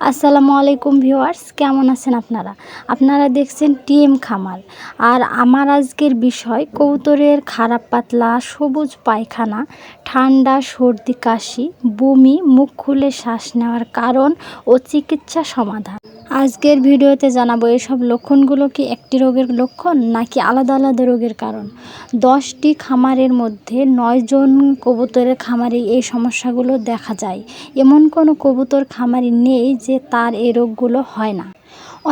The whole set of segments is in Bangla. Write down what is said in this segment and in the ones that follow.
আসসালামু আলাইকুম ভিউয়ার্স, কেমন আছেন আপনারা? আপনারা দেখছেন টিএম খামার। আর আমার আজকের বিষয় কৌতরের খারাপ পাতলা সবুজ পায়খানা, ঠান্ডা, সর্দি, কাশি, বমি, মুখ খুলে শ্বাস নেওয়ার কারণ ও চিকিৎসা সমাধান। আজকের ভিডিওতে জানাব এসব লক্ষণগুলো কি একটি রোগের লক্ষণ নাকি আলাদা আলাদা রোগের কারণ? দশটি খামারের মধ্যে নয়জন কবুতরের খামারে এই সমস্যাগুলো দেখা যায়। এমন কোনো কবুতর খামারি নেই যে তার এই রোগগুলো হয় না।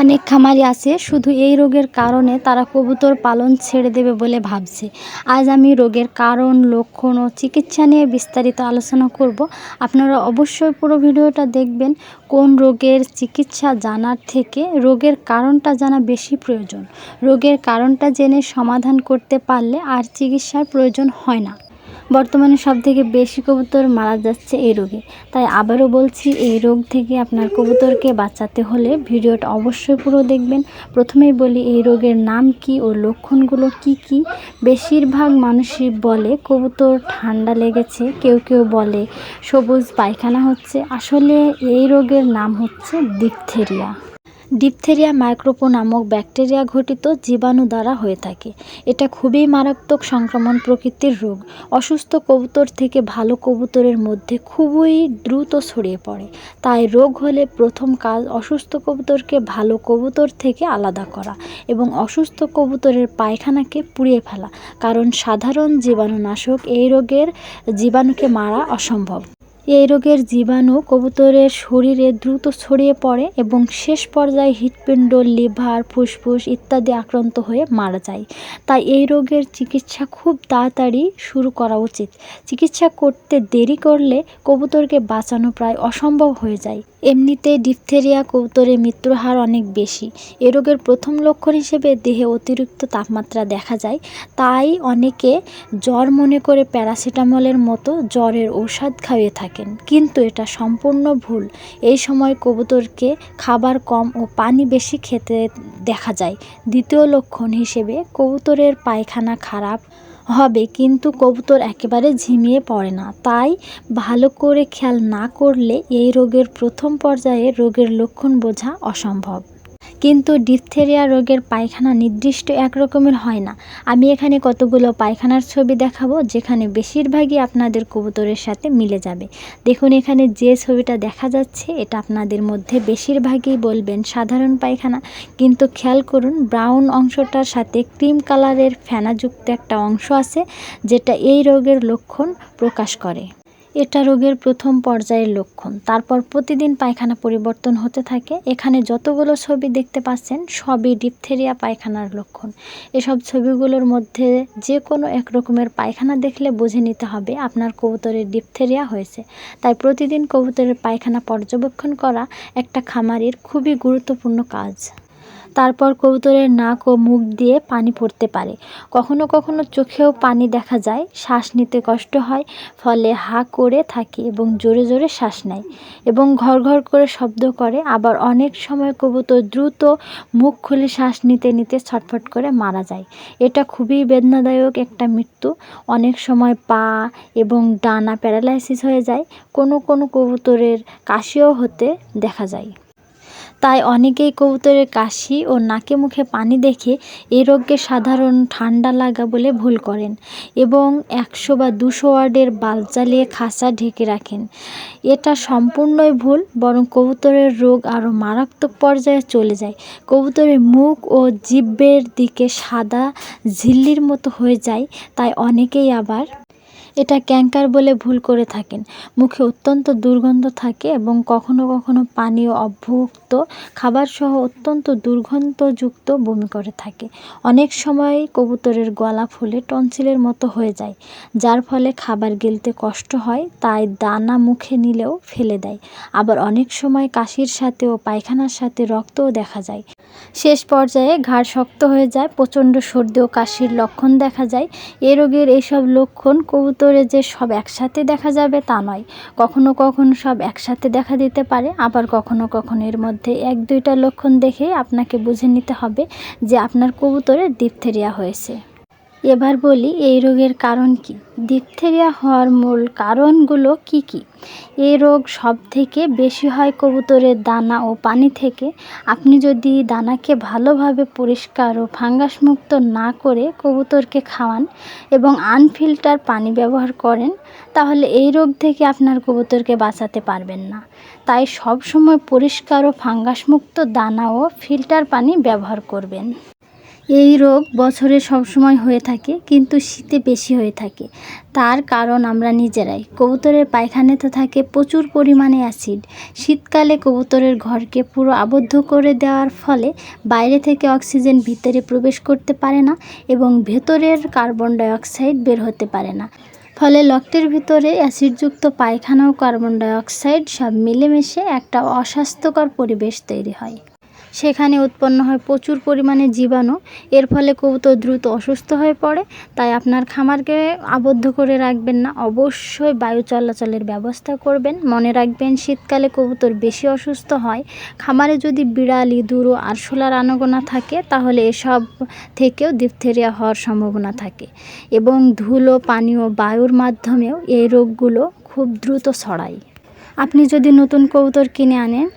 অনেক খামারি আছে, শুধু এই রোগের কারণে তারা কবুতর পালন ছেড়ে দেবে বলে ভাবছে। আজ আমি রোগের কারণ, লক্ষণ ও চিকিৎসা নিয়ে বিস্তারিত আলোচনা করব। আপনারা অবশ্যই পুরো ভিডিওটা দেখবেন, কোন রোগের চিকিৎসা জানার থেকে রোগের কারণটা জানা বেশি প্রয়োজন। রোগের কারণটা জেনে সমাধান করতে পারলে আর চিকিৎসার প্রয়োজন হয় না। বর্তমানে সব থেকে বেশি কবুতর মারা যাচ্ছে এই রোগে। তাই আবারও বলছি, এই রোগ থেকে আপনার কবুতরকে বাঁচাতে হলে ভিডিওটা অবশ্যই পুরো দেখবেন। প্রথমেই বলি, এই রোগের নাম কি ও লক্ষণগুলো কি কি? বেশিরভাগ মানুষই বলে, কবুতর ঠান্ডা লেগেছে। কেউ কেউ বলে, সবুজ পায়খানা হচ্ছে। আসলে এই রোগের নাম হচ্ছে ডিপথেরিয়া ডিপথেরিয়া মাইক্রোপো নামক ব্যাকটেরিয়া ঘটিত জীবাণু দ্বারা হয়ে থাকে। এটা খুবই মারাত্মক সংক্রমণ প্রকৃতির রোগ। অসুস্থ কবুতর থেকে ভালো কবুতরের মধ্যে খুবই দ্রুত ছড়িয়ে পড়ে। তাই রোগ হলে প্রথম কাজ অসুস্থ কবুতরকে ভালো কবুতর থেকে আলাদা করা এবং অসুস্থ কবুতরের পায়খানাকে পুড়িয়ে ফেলা। কারণ সাধারণ জীবাণুনাশক এই রোগের জীবাণুকে মারা অসম্ভব। এই রোগের জীবাণু কবুতরের শরীরে দ্রুত ছড়িয়ে পড়ে এবং শেষ পর্যায়ে হৃৎপিণ্ড, লিভার, ফুসফুস ইত্যাদি আক্রান্ত হয়ে মারা যায়। তাই এই রোগের চিকিৎসা খুব তাড়াতাড়ি শুরু করা উচিত। চিকিৎসা করতে দেরি করলে কবুতরকে বাঁচানো প্রায় অসম্ভব হয়ে যায়। এমনিতেই ডিপথেরিয়া কবুতরের মৃত্যুর হার অনেক বেশি। এ রোগের প্রথম লক্ষণ হিসেবে দেহে অতিরিক্ত তাপমাত্রা দেখা যায়। তাই অনেকে জ্বর মনে করে প্যারাসিটামলের মতো জ্বরের ঔষধ খাইয়ে থাকেন, কিন্তু এটা সম্পূর্ণ ভুল। এই সময় কবুতরকে খাবার কম ও পানি বেশি খেতে দেখা যায়। দ্বিতীয় লক্ষণ হিসেবে কবুতরের পায়খানা খারাপ হবে, কিন্তু কবুতর একেবারে ঝিমিয়ে পড়ে না। তাই ভালো করে খেয়াল না করলে এই রোগের প্রথম পর্যায়ে রোগের লক্ষণ বোঝা অসম্ভব। কিন্তু ডিপথেরিয়া রোগের পায়খানা নির্দিষ্ট এক রকমের হয় না। আমি এখানে কতগুলো পায়খানার ছবি দেখাবো, যেখানে বেশিরভাগই আপনাদের কবুতরের সাথে মিলে যাবে। দেখুন, এখানে যে ছবিটা দেখা যাচ্ছে, এটা আপনাদের মধ্যে বেশিরভাগই বলবেন সাধারণ পায়খানা। কিন্তু খেয়াল করুন, ব্রাউন অংশটার সাথে ক্রিম কালারের ফেনাযুক্ত একটা অংশ আছে, যেটা এই রোগের লক্ষণ প্রকাশ করে। এটা রোগের প্রথম পর্যায়ের লক্ষণ। তারপর প্রতিদিন পায়খানা পরিবর্তন হতে থাকে। এখানে যতগুলো ছবি দেখতে পাচ্ছেন, সবই ডিপথেরিয়া পায়খানার লক্ষণ। এসব ছবিগুলোর মধ্যে যে কোনো এক রকমের পায়খানা দেখলে বুঝে নিতে হবে আপনার কবুতরের ডিপথেরিয়া হয়েছে। তাই প্রতিদিন কবুতরের পায়খানা পর্যবেক্ষণ করা একটা খামারির খুবই গুরুত্বপূর্ণ কাজ। তারপর কবুতরের নাক ও মুখ দিয়ে পানি পড়তে পারে। কখনো কখনো চোখেও পানি দেখা যায়, শ্বাস নিতে কষ্ট হয়, ফলে হা করে থাকে এবং জোরে জোরে শ্বাস নেয় এবং ঘর ঘর করে শব্দ করে। আবার অনেক সময় কবুতর দ্রুত মুখ খুলে শ্বাস নিতে নিতে ছটফট করে মারা যায়। এটা খুবই বেদনাদায়ক একটা মৃত্যু। অনেক সময় পা এবং ডানা প্যারালাইসিস হয়ে যায়। কোনো কোনো কবুতরের কাশিও হতে দেখা যায়। তাই অনেকেই কবুতরের কাশি ও নাকে মুখে পানি দেখে এই রোগকে সাধারণ ঠান্ডা লাগা বলে ভুল করেন এবং একশো বা দুশো ওয়ার্ডের বাল্ব জ্বালিয়ে খাঁচা ঢেকে রাখেন। এটা সম্পূর্ণই ভুল, বরং কবুতরের রোগ আরও মারাত্মক পর্যায়ে চলে যায়। কবুতরের মুখ ও জিব্বের দিকে সাদা ঝিল্লির মতো হয়ে যায়, তাই অনেকেই আবার এটা ক্যাঙ্কার বলে ভুল করে থাকেন। মুখে অত্যন্ত দুর্গন্ধ থাকে এবং কখনো কখনো পানীয় অভুক্ত খাবারসহ অত্যন্ত দুর্গন্ধযুক্ত বমি করে থাকে। অনেক সময় কবুতরের গলা ফুলে টনসিলের মতো হয়ে যায়, যার ফলে খাবার গিলতে কষ্ট হয়, তাই দানা মুখে নিলেও ফেলে দেয়। আবার অনেক সময় কাশির সাথে ও পায়খানার সাথে রক্তও দেখা যায়। শেষ পর্যায়ে ঘাড় শক্ত হয়ে যায়, প্রচণ্ড সর্দি ও কাশির লক্ষণ দেখা যায়। এ রোগের এইসব লক্ষণ কবুতরে যে সব একসাথে দেখা যাবে তা নয়। কখনো কখনো সব একসাথে দেখা দিতে পারে, আবার কখনো কখনো এর মধ্যে এক দুইটা লক্ষণ দেখে আপনাকে বুঝে নিতে হবে যে আপনার কবুতরে ডিপথেরিয়া হয়েছে। এবার বলি, এই রোগের কারণ কি? ডিপথেরিয়া হওয়ার মূল কারণগুলো কি কি? এই রোগ সব থেকে বেশি হয় কবুতরের দানা ও পানি থেকে। আপনি যদি দানাকে ভালোভাবে পরিষ্কার ও ফাঙ্গাসমুক্ত না করে কবুতরকে খাওয়ান এবং আনফিল্টার পানি ব্যবহার করেন, তাহলে এই রোগ থেকে আপনার কবুতরকে বাঁচাতে পারবেন না। তাই সব সময় পরিষ্কার ও ফাঙ্গাসমুক্ত দানা ও ফিল্টার পানি ব্যবহার করবেন। এই রোগ বছরে সবসময় হয়ে থাকে, কিন্তু শীতে বেশি হয়ে থাকে। তার কারণ আমরা নিজেরাই। কবুতরের পায়খানাতে থাকে প্রচুর পরিমাণে অ্যাসিড। শীতকালে কবুতরের ঘরকে পুরো আবদ্ধ করে দেওয়ার ফলে বাইরে থেকে অক্সিজেন ভিতরে প্রবেশ করতে পারে না এবং ভেতরের কার্বন ডাইঅক্সাইড বের হতে পারে না। ফলে লকটির ভিতরে অ্যাসিডযুক্ত পায়খানা ও কার্বন ডাইঅক্সাইড সব মিলেমিশে একটা অস্বাস্থ্যকর পরিবেশ তৈরি হয়। সেখানে উৎপন্ন হয় প্রচুর পরিমাণে জীবাণু। এর ফলে কবুতর দ্রুত অসুস্থ হয়ে পড়ে। তাই আপনার খামারকে আবদ্ধ করে রাখবেন না। অবশ্যই বায়ু চলাচলের ব্যবস্থা করবেন। মনে রাখবেন শীতকালে কবুতর বেশি অসুস্থ হয়। খামারে যদি বিড়াল ইঁদুর ও আরশোলার আনাগোনা থাকে, তাহলে এসব থেকেও ডিপথেরিয়া হওয়ার সম্ভাবনা থাকে। এবং ধুলো, পানীয়, বায়ুর মাধ্যমেও এই রোগগুলো খুব দ্রুত ছড়ায়। আপনি যদি নতুন কবুতর কিনে আনেন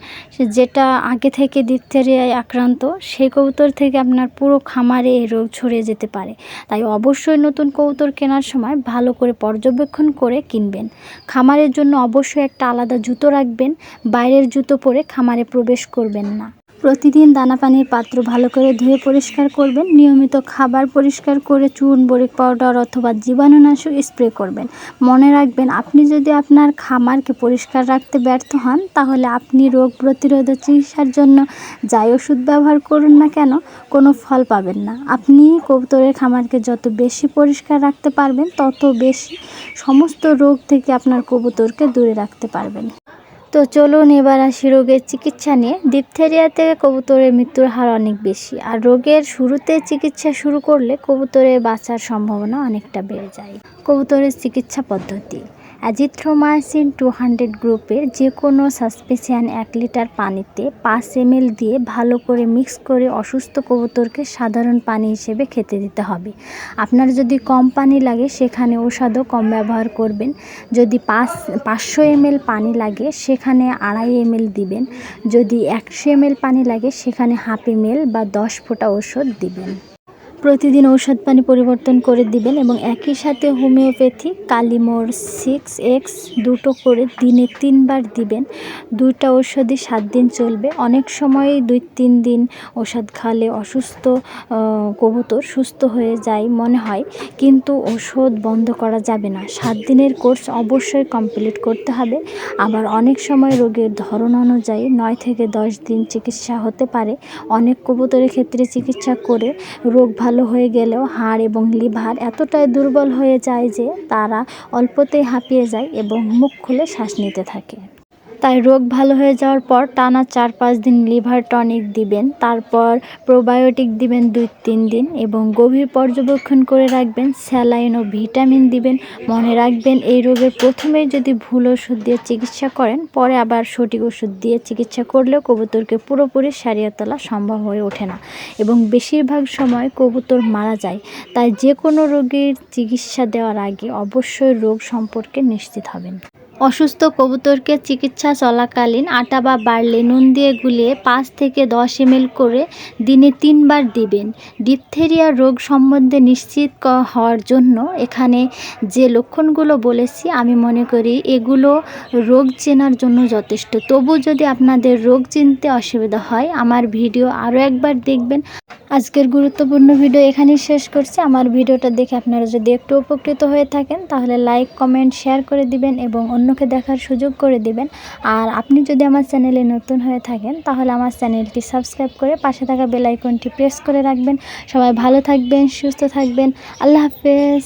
যেটা আগে থেকে ডিপথেরিয়ায় আক্রান্ত সেই কবুতর থেকে আপনার পুরো খামারে এই রোগ ছড়িয়ে যেতে পারে। তাই অবশ্যই নতুন কবুতর কেনার সময় ভালো করে পর্যবেক্ষণ করে কিনবেন। খামারের জন্য অবশ্যই একটা আলাদা জুতো রাখবেন, বাইরের জুতো পরে খামারে প্রবেশ করবেন না। প্রতিদিন দানা পানির পাত্র ভালো করে ধুয়ে পরিষ্কার করবেন। নিয়মিত খাবার পরিষ্কার করে চুন বরিক পাউডার অথবা জীবাণুনাশক স্প্রে করবেন। মনে রাখবেন, আপনি যদি আপনার খামারকে পরিষ্কার রাখতে ব্যর্থ হন, তাহলে আপনি রোগ প্রতিরোধ চিকিৎসার জন্য যাই ওষুধ ব্যবহার করুন না কেন, কোনো ফল পাবেন না। আপনি কবুতরের খামারকে যত বেশি পরিষ্কার রাখতে পারবেন, তত বেশি সমস্ত রোগ থেকে আপনার কবুতরকে দূরে রাখতে পারবেন। তো চলুন এবার আসি রোগের চিকিৎসা নিয়ে। ডিপথেরিয়াতে কবুতরের মৃত্যুর হার অনেক বেশি। আর রোগের শুরুতে চিকিৎসা শুরু করলে কবুতরের বাঁচার সম্ভাবনা অনেকটা বেড়ে যায়। কবুতরের চিকিৎসা পদ্ধতি। অ্যাজিথ্রোমাইসিন টু হান্ড্রেড গ্রুপের যে কোনো সাসপেসিয়ান এক লিটার পানিতে পাঁচ এম দিয়ে ভালো করে মিক্স করে অসুস্থ কবুতরকে সাধারণ পানি হিসেবে খেতে দিতে হবে। আপনার যদি কম পানি লাগে, সেখানে ওষুধও কম ব্যবহার করবেন। যদি পাঁচ, পাঁচশো এম পানি লাগে, সেখানে আড়াই এম দিবেন। যদি একশো এম পানি লাগে, সেখানে হাফ এম বা দশ ফোঁটা ওষুধ দিবেন। প্রতিদিন ঔষধ পানি পরিবর্তন করে দিবেন এবং একই সাথে হোমিওপ্যাথি, কালিমোর সিক্স এক্স দুটো করে দিনে তিনবার দিবেন। দুইটা ঔষধই সাত দিন চলবে। অনেক সময় দুই তিন দিন ওষুধ খালে অসুস্থ কবুতর সুস্থ হয়ে যায় মনে হয়, কিন্তু ওষুধ বন্ধ করা যাবে না। সাত দিনের কোর্স অবশ্যই কমপ্লিট করতে হবে। আবার অনেক সময় রোগের ধরন অনুযায়ী নয় থেকে দশ দিন চিকিৎসা হতে পারে। অনেক কবুতরের ক্ষেত্রে চিকিৎসা করে রোগ ভালো হয়ে গেলেও হাড় এবং লিভার এতটাই দুর্বল হয়ে যায় যে তারা অল্পতেই হাঁপিয়ে যায় এবং মুখ খুলে শ্বাস নিতে থাকে। তাই রোগ ভালো হয়ে যাওয়ার পর টানা চার পাঁচ দিন লিভার টনিক দিবেন, তারপর প্রোবায়োটিক দিবেন দুই তিন দিন এবং গভীর পর্যবেক্ষণ করে রাখবেন, স্যালাইন ও ভিটামিন দিবেন, মনে রাখবেন এই রোগের প্রথমেই যদি ভুল ওষুধ দিয়ে চিকিৎসা করেন, পরে আবার সঠিক ওষুধ দিয়ে চিকিৎসা করলেও কবুতরকে পুরোপুরি সারিয়ে তোলা সম্ভব হয়ে ওঠে না এবং বেশিরভাগ সময় কবুতর মারা যায়। তাই যে কোনো রোগীর চিকিৎসা দেওয়ার আগে অবশ্যই রোগ সম্পর্কে নিশ্চিত হবেন। অসুস্থ কবুতরকে চিকিৎসা চলাকালীন আটা বা বার্লি নুন দিয়ে গুলিয়ে পাঁচ থেকে দশ এম করে দিনে তিনবার দিবেন। ডিপথেরিয়া রোগ সম্বন্ধে নিশ্চিত হওয়ার জন্য এখানে যে লক্ষণগুলো বলেছি, আমি মনে করি এগুলো রোগ চেনার জন্য যথেষ্ট। তবু যদি আপনাদের রোগ চিনতে অসুবিধা হয়, আমার ভিডিও আরও একবার দেখবেন। আজকের গুরুত্বপূর্ণ ভিডিও এখানেই শেষ করছি। আমার ভিডিওটা দেখে আপনারা যদি একটু উপকৃত হয়ে থাকেন, তাহলে লাইক, কমেন্ট, শেয়ার করে দিবেন এবং অন্যকে দেখার সুযোগ করে দিবেন। আর আপনি যদি আমার চ্যানেলে নতুন হয়ে থাকেন, তাহলে আমার চ্যানেলটি সাবস্ক্রাইব করে পাশে থাকা বেলাইকনটি প্রেস করে রাখবেন। সবাই ভালো থাকবেন, সুস্থ থাকবেন। আল্লাহ হাফেজ।